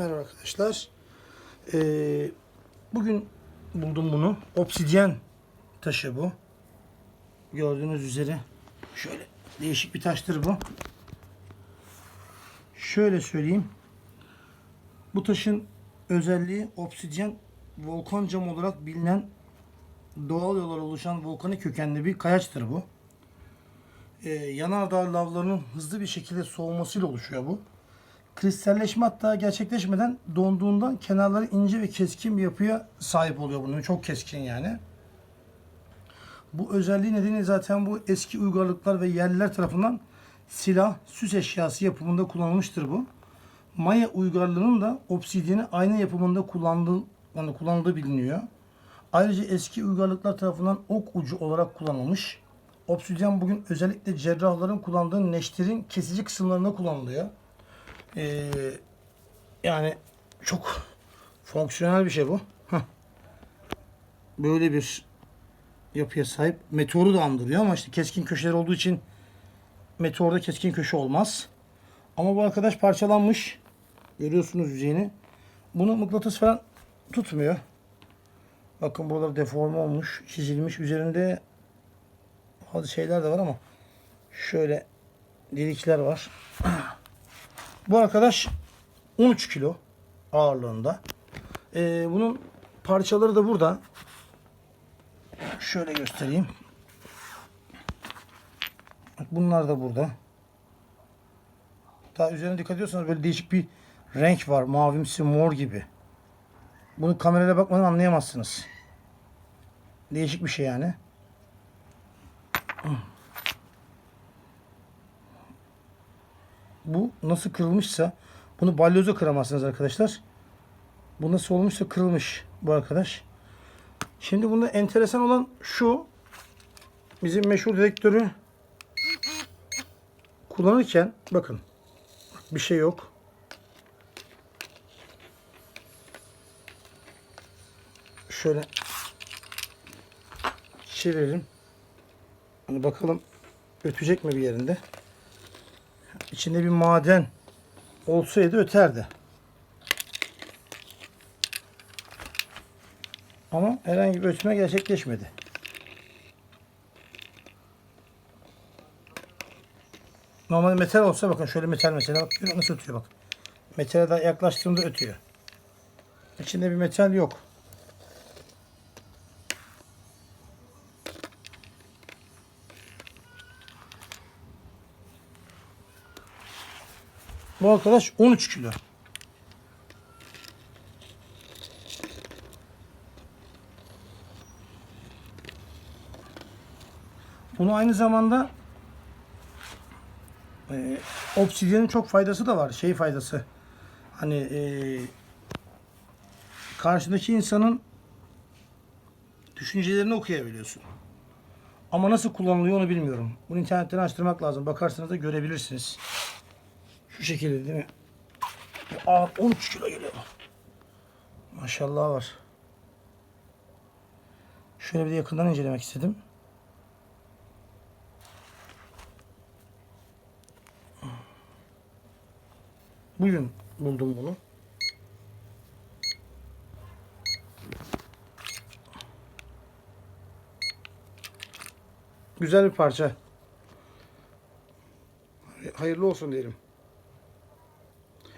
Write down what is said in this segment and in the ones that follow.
Merhaba arkadaşlar. Ee, bugün buldum bunu. Obsidyen taşı bu. Gördüğünüz üzere şöyle değişik bir taştır bu. Şöyle söyleyeyim. Bu taşın özelliği obsidyen volkan cam olarak bilinen doğal yollar oluşan volkanik kökenli bir kayaçtır bu. Ee, yanardağ lavlarının hızlı bir şekilde soğumasıyla oluşuyor bu. Kristalleşme hatta gerçekleşmeden donduğundan kenarları ince ve keskin bir yapıya sahip oluyor bunun. Çok keskin yani. Bu özelliği nedeni zaten bu eski uygarlıklar ve yerliler tarafından silah, süs eşyası yapımında kullanılmıştır bu. Maya uygarlığının da obsidiyeni ayna yapımında kullandığı, yani kullanıldığı biliniyor. Ayrıca eski uygarlıklar tarafından ok ucu olarak kullanılmış. Obsidyen bugün özellikle cerrahların kullandığı neşterin kesici kısımlarında kullanılıyor. Ee, yani çok fonksiyonel bir şey bu. Böyle bir yapıya sahip. Meteoru da andırıyor ama işte keskin köşeler olduğu için meteorda keskin köşe olmaz. Ama bu arkadaş parçalanmış. Görüyorsunuz yüzeyini. Bunu mıknatıs falan tutmuyor. Bakın buralar deforme olmuş, çizilmiş. Üzerinde bazı şeyler de var ama şöyle delikler var. Bu arkadaş 13 kilo ağırlığında. Ee, bunun parçaları da burada. Şöyle göstereyim. Bunlar da burada. Daha üzerine dikkat ediyorsanız böyle değişik bir renk var. Mavimsi mor gibi. Bunu kamerayla bakmadan anlayamazsınız. Değişik bir şey yani. Bu nasıl kırılmışsa bunu balyoza kıramazsınız arkadaşlar. Bu nasıl olmuşsa kırılmış bu arkadaş. Şimdi bunda enteresan olan şu. Bizim meşhur dedektörü kullanırken bakın bir şey yok. Şöyle çevirelim. Hani bakalım ötecek mi bir yerinde. İçinde bir maden olsaydı öterdi. Ama herhangi bir ötme gerçekleşmedi. Normal metal olsa bakın şöyle metal mesela bak nasıl ötüyor bak. Metale daha yaklaştığımda ötüyor. İçinde bir metal yok. Bu arkadaş 13 kilo. Bunu aynı zamanda e, obsidyenin çok faydası da var. Şey faydası. Hani e, karşındaki insanın düşüncelerini okuyabiliyorsun. Ama nasıl kullanılıyor onu bilmiyorum. Bunu internetten açtırmak lazım. Bakarsanız da görebilirsiniz. Şu şekilde değil mi? Aa 13 kilo geliyor. Maşallah var. Şöyle bir de yakından incelemek istedim. Bugün buldum bunu. Güzel bir parça. Hayırlı olsun diyelim.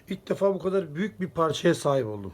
İlk defa bu kadar büyük bir parçaya sahip oldum.